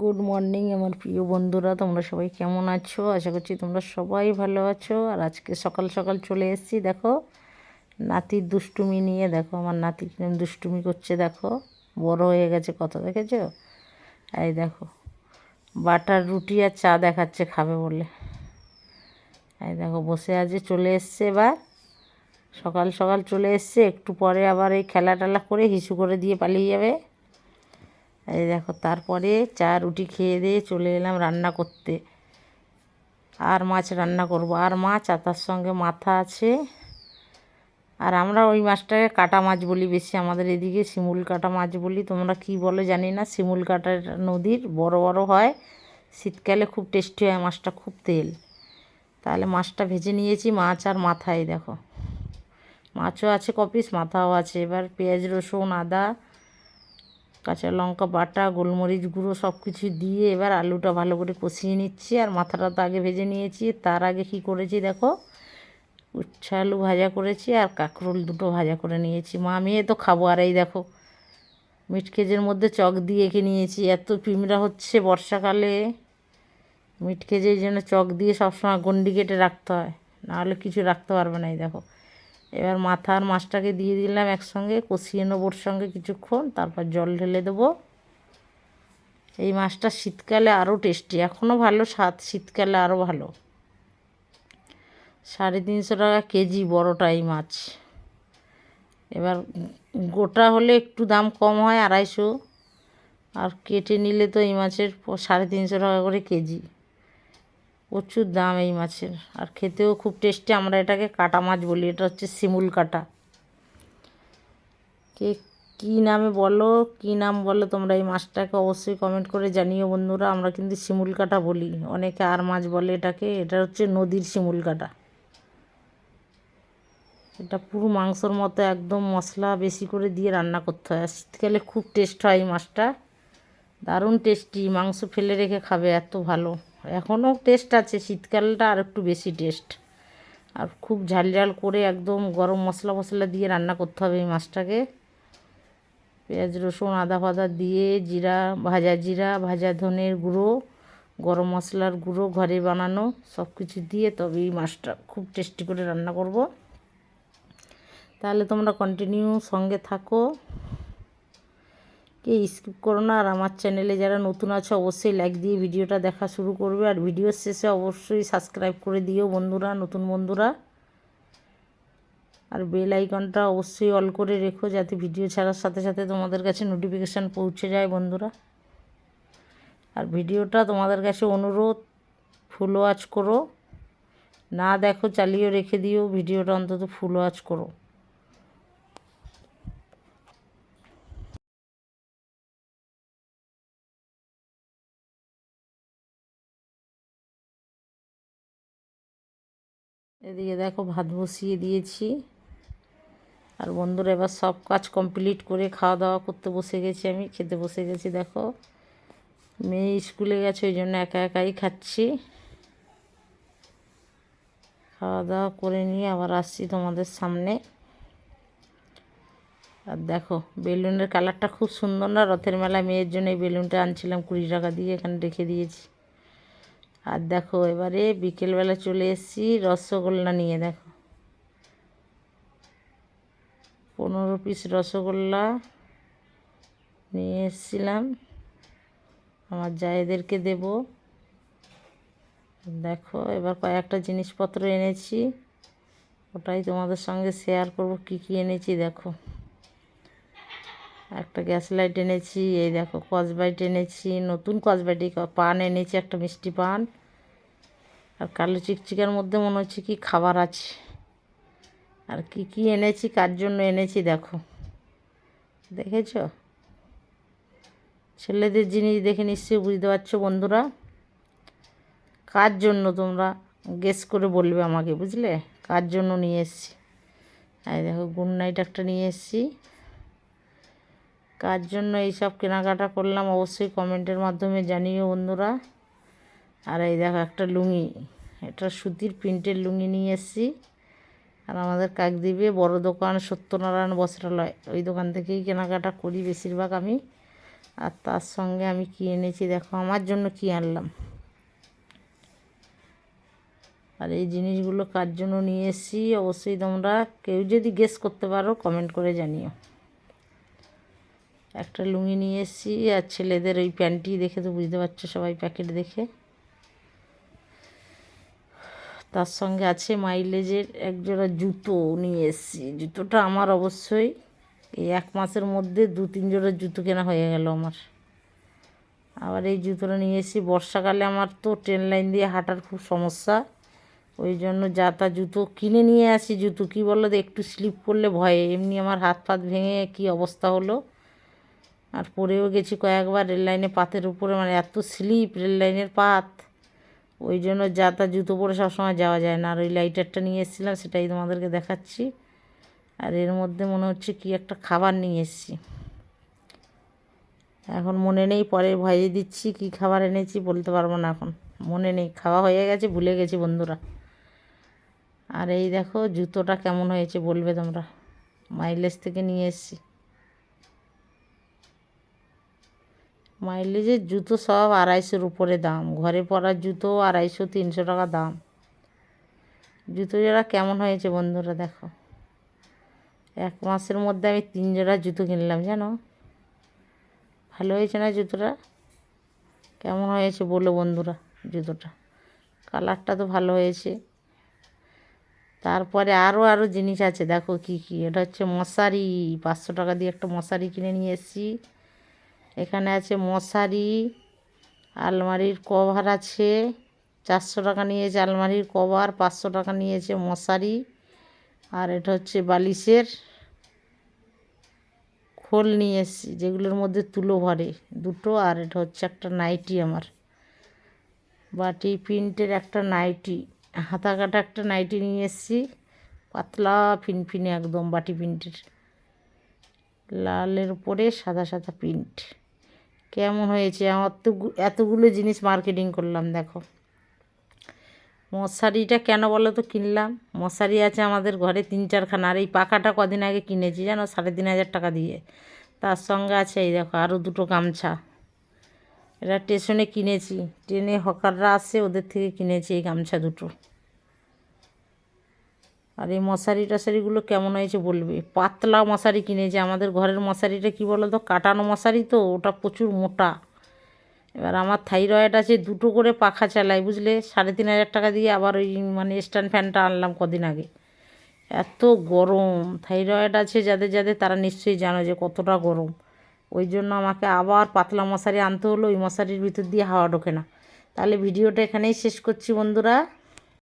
Good morning আমার প্রিয় বন্ধুরা, তোমরা সবাই কেমন আছো? আশা করছি তোমরা সবাই ভালো আছো। আর আজকে সকাল সকাল চলে এসেছি, দেখো নাতির দুষ্টুমি নিয়ে, দেখো, আমার নাতি কিরম দুষ্টুমি করছে, দেখো, বড় হয়ে গেছে কত, দেখেছ? এই দেখো, বাটার রুটি আর চা দেখাচ্ছে, খাবে বলে। এই দেখো, বসে আছে, চলে এসছে এবার। সকাল সকাল চলে এসছে, একটু পরে আবার এই খেলা টেলা করে হিসু করে দিয়ে পালিয়ে যাবে। এই দেখো, তারপরে চা, রুটি খেয়ে দিয়ে চলে এলাম রান্না করতে। আর মাছ রান্না করব। আর মাছ আর তার সঙ্গে মাথা আছে। আর আমরা ওই মাছটাকে কাটা মাছ বলি বেশি। আমাদের এদিকে শিমুল কাটা মাছ বলি। তোমরা কি বলো জানি না। শিমুল কাটা নদীর বড় বড় হয়। শীতকালে খুব টেস্টি হয় মাছটা, খুব তেল। তাহলে মাছটা ভেজে নিয়েছি, মাছ আর মাথায় দেখো। মাছও আছে কপিস মাথাও আছে। এবার পেঁয়াজ, রসুন, আদা কাঁচা লঙ্কা, বাটা, গোলমরিচ গুঁড়ো সব কিছু দিয়ে এবার আলুটা ভালো করে কষিয়ে নিচ্ছি আর মাথাটা তো আগে ভেজে নিয়েছি। তার আগে কি করেছি দেখো? উচ্ছা আলু ভাজা করেছি আর কাঁকরোল দুটো ভাজা করে নিয়েছি। মা মেয়ে তো খাব আর এই দেখো মিটকেজের মধ্যে চক দিয়ে এঁকে নিয়েছি। এত পিমড়া হচ্ছে বর্ষাকালে। মিটকেজের জন্য চক দিয়ে সবসময় গন্ডি কেটে রাখতে হয়, নাহলে কিছু রাখতে পারবে না এই দেখো। এবার মাথা আর মাছটাকে দিয়ে দিলাম একসঙ্গে, কষিয়ে নেব ওর সঙ্গে কিছুক্ষণ, তারপর জল ঢেলে দেবো। এই মাছটা শীতকালে আরও টেস্টি এখনও ভালো, স্বাদ শীতকালে আরও ভালো। সাড়ে তিনশো টাকা কেজি বড়টা এই মাছ। এবার গোটা হলে একটু দাম কম হয়, আড়াইশো। আর কেটে নিলে তো এই মাছের সাড়ে তিনশো টাকা করে কেজি। প্রচুর দাম এই মাছের। আর খেতেও খুব টেস্টি, আমরা এটাকে কাটা মাছ বলি, এটা হচ্ছে শিমুল কাটা। কে, কী নামে বলো, কী নাম বলো তোমরা এই মাছটাকে অবশ্যই কমেন্ট করে জানিও বন্ধুরা, আমরা কিন্তু শিমুল কাটা বলি। অনেকে আর মাছ বলে এটাকে, এটা হচ্ছে নদীর শিমুল কাটা। এটা পুরো মাংসর মতো একদম মশলা বেশি করে দিয়ে রান্না করতে হয় শীতকালে খুব টেস্ট হয় এই মাছটা। দারুণ টেস্টি, মাংস ফেলে রেখে খাবে, এত ভালো। এখনও টেস্ট আছে, শীতকালটা আর একটু বেশি টেস্ট আর খুব ঝাল ঝাল করে একদম গরম মশলা মশলা দিয়ে রান্না করতে হবে এই মাছটাকে। পেঁয়াজ, রসুন, আদা ফাদা দিয়ে জিরা, ভাজা জিরা, ভাজা ধনের গুঁড়ো, গরম মশলার গুঁড়ো ঘরে বানানো সব কিছু দিয়ে তবে এই মাছটা খুব টেস্টি করে রান্না করব। তাহলে তোমরা কন্টিনিউ সঙ্গে থাকো। কে স্কিপ করো না, আর আমার চ্যানেলে যারা নতুন আছে, অবশ্যই লাইক দিয়ে ভিডিওটা দেখা শুরু করবে। আর ভিডিওর শেষে অবশ্যই সাবস্ক্রাইব করে দিও বন্ধুরা, নতুন বন্ধুরা। আর বেল আইকনটা অবশ্যই অল করে রেখো, যাতে ভিডিও ছাড়ার সাথে সাথে তোমাদের কাছে নোটিফিকেশান পৌঁছে যায় বন্ধুরা। আর ভিডিওটা তোমাদের কাছে অনুরোধ ফুল ওয়াচ করো। না দেখো চালিয়ে রেখে দিও, ভিডিওটা অন্তত ফুল ওয়াচ করো। এদিকে দেখো ভাত বসিয়ে দিয়েছি। আর বন্ধুরা, এবার সব কাজ কমপ্লিট করে খাওয়া দাওয়া করতে বসে গেছি আমি, খেতে বসে গেছি, দেখো। মেয়ে স্কুলে গেছে, ওই জন্য একা একাই খাচ্ছি। খাওয়া দাওয়া করে নিয়ে আবার আসছি তোমাদের সামনে। আর দেখো, বেলুনের কালারটা খুব সুন্দর না? রথের মেলা মেয়ের জন্য এই বেলুনটা আনছিলাম কুড়ি টাকা দিয়ে, এখানে রেখে দিয়েছি। আর দেখো, এবারে বিকেলবেলা চলে এসেছি রসগোল্লা নিয়ে, দেখো। পনেরো পিস রসগোল্লা নিয়ে এসেছিলাম। আমার জায়েদেরকে দেব। দেখো, এবার কয়েকটা জিনিসপত্র এনেছি। ওটাই তোমাদের সঙ্গে শেয়ার করব, কি কি এনেছি, দেখো। একটা গ্যাস লাইট এনেছি, এই দেখো কসবাইট এনেছি, নতুন কসবাইট পান এনেছি, একটা মিষ্টি পান। আর কালো চিকচিকার মধ্যে মনে হচ্ছে কি খাবার আছে। আর কি কি এনেছি, কার জন্য এনেছি দেখো। দেখেছ? ছেলেদের জিনিস দেখে নিশ্চয়ই বুঝতে পারছ বন্ধুরা। কার জন্য তোমরা গেস করে বলবে আমাকে, বুঝলে? কার জন্য নিয়ে এসছি? এই দেখো গুড নাইট একটা নিয়ে এসছি। কার জন্য এইসব কেনাকাটা করলাম অবশ্যই কমেন্টের মাধ্যমে জানিও বন্ধুরা। আর এই দেখো একটা লুঙ্গি, এটা সুতির প্রিন্টের লুঙ্গি নিয়ে এসেছি। আর আমাদের কাকদ্বীপে বড় দোকান সত্যনারায়ণ বস্ত্রালয়, ওই দোকান থেকেই কেনাকাটা করি বেশিরভাগ আমি। আর তার সঙ্গে আমি কী এনেছি দেখো, আমার জন্য কী আনলাম? আর এই জিনিসগুলো কার জন্য নিয়ে এসেছি অবশ্যই তোমরা কেউ যদি গেস করতে পারো কমেন্ট করে জানিও। একটা লুঙ্গি নিয়ে এসেছি আর ছেলেদের ওই প্যান্টটি দেখে তো বুঝতে পারছ সবাই প্যাকেট দেখে। তার সঙ্গে আছে মাইলেজের একজোড়া জুতো নিয়ে এসেছি। জুতোটা আমার অবশ্যই। এই এক মাসের মধ্যে দু তিন জোড়া জুতো কেনা হয়ে গেল আমার। আবার এই জুতোটা নিয়ে এসেছি। বর্ষাকালে আমার তো ট্রেন লাইন দিয়ে হাঁটার খুব সমস্যা। ওই জন্য যা তা জুতো কিনে নিয়ে আসি। জুতো কী বলো একটু স্লিপ করলে ভয়ে। এমনি আমার হাত ফাত ভেঙে কী অবস্থা হলো? আর পরেও গেছি কয়েকবার রেল লাইনে পাতের উপরে মানে এত স্লিপ রেল লাইনের পাত। ওই জন্য যা তা জুতো পরে সবসময় যাওয়া যায় না। আর ওই লাইটারটা নিয়ে এসেছিলাম, সেটাই তোমাদেরকে দেখাচ্ছি। আর এর মধ্যে মনে হচ্ছে কি একটা খাবার নিয়ে এসেছি। এখন মনে নেই, পরে ভয়ে দিচ্ছি কি খাবার এনেছি, বলতে পারব না এখন। মনে নেই, খাওয়া হয়ে গেছে, ভুলে গেছি বন্ধুরা। আর এই দেখো, জুতোটা কেমন হয়েছে বলবে তোমরা। মাইলেজ থেকে নিয়ে এসেছি। মাইলেজের জুতো সব আড়াইশোর উপরে দাম। ঘরে পরার জুতো আড়াইশো, তিনশো টাকা দাম। জুতো জোড়া কেমন হয়েছে বন্ধুরা দেখো। এক মাসের মধ্যে আমি তিন জোড়া জুতো কিনলাম, জানো? ভালো হয়েছে না জুতোটা? কেমন হয়েছে বলো বন্ধুরা জুতোটা? কালারটা তো ভালো হয়েছে। তারপরে আরও আরও জিনিস আছে, দেখো কি কি? এটা হচ্ছে মশারি। পাঁচশো টাকা দিয়ে একটা মশারি কিনে নিয়ে এসেছি। এখানে আছে মশারি, আলমারির কভার আছে, চারশো টাকা নিয়েছে আলমারির কভার, পাঁচশো টাকা নিয়েছে মশারি, আর এটা হচ্ছে বালিশের খোল নিয়ে এসেছি, যেগুলোর মধ্যে তুলো ভরে, দুটো, আর এটা হচ্ছে একটা নাইটি আমার। বাটি প্রিন্টের একটা নাইটি হাতা কাটা একটা নাইটি নিয়ে এসেছি, পাতলা ফিনফিনে একদম বাটি প্রিন্টের লালের উপরে সাদা সাদা প্রিন্ট। কেমন হয়েছে? আমার তো এতগুলো জিনিস মার্কেটিং করলাম, দেখো। মশারিটা কেন বলো তো কিনলাম? মশারি আছে আমাদের ঘরে তিন চারখানা, আর এই পাখাটা কদিন আগে কিনেছি জানো? সাড়ে তিন হাজার টাকা দিয়ে। তার সঙ্গে আছে এই দেখো আরও দুটো গামছা। এটা স্টেশনে কিনেছি। ট্রেনে হকাররা আসে, ওদের থেকে কিনেছি এই গামছা দুটো। আর এই মশারি টশারিগুলো কেমন হয়েছে বলবে? পাতলা মশারি কিনেছি। আমাদের ঘরের মশারিটা কী বলো তো কাটানো মশারি তো, ওটা প্রচুর মোটা। এবার আমার থাইরয়েড আছে, দুটো করে পাখা চালাই, বুঝলে? সাড়ে তিন হাজার টাকা দিয়ে আবার ওই মানে স্ট্যান্ড ফ্যানটা আনলাম কদিন আগে। এত গরম। থাইরয়েড আছে যাদের যাদের তারা নিশ্চয়ই জানো যে কতটা গরম। ওই জন্য আমাকে আবার পাতলা মশারি আনতে হলো, ওই মশারির ভিতর দিয়ে হাওয়া ঢোকে না। তাহলে ভিডিওটা এখানেই শেষ করছি বন্ধুরা।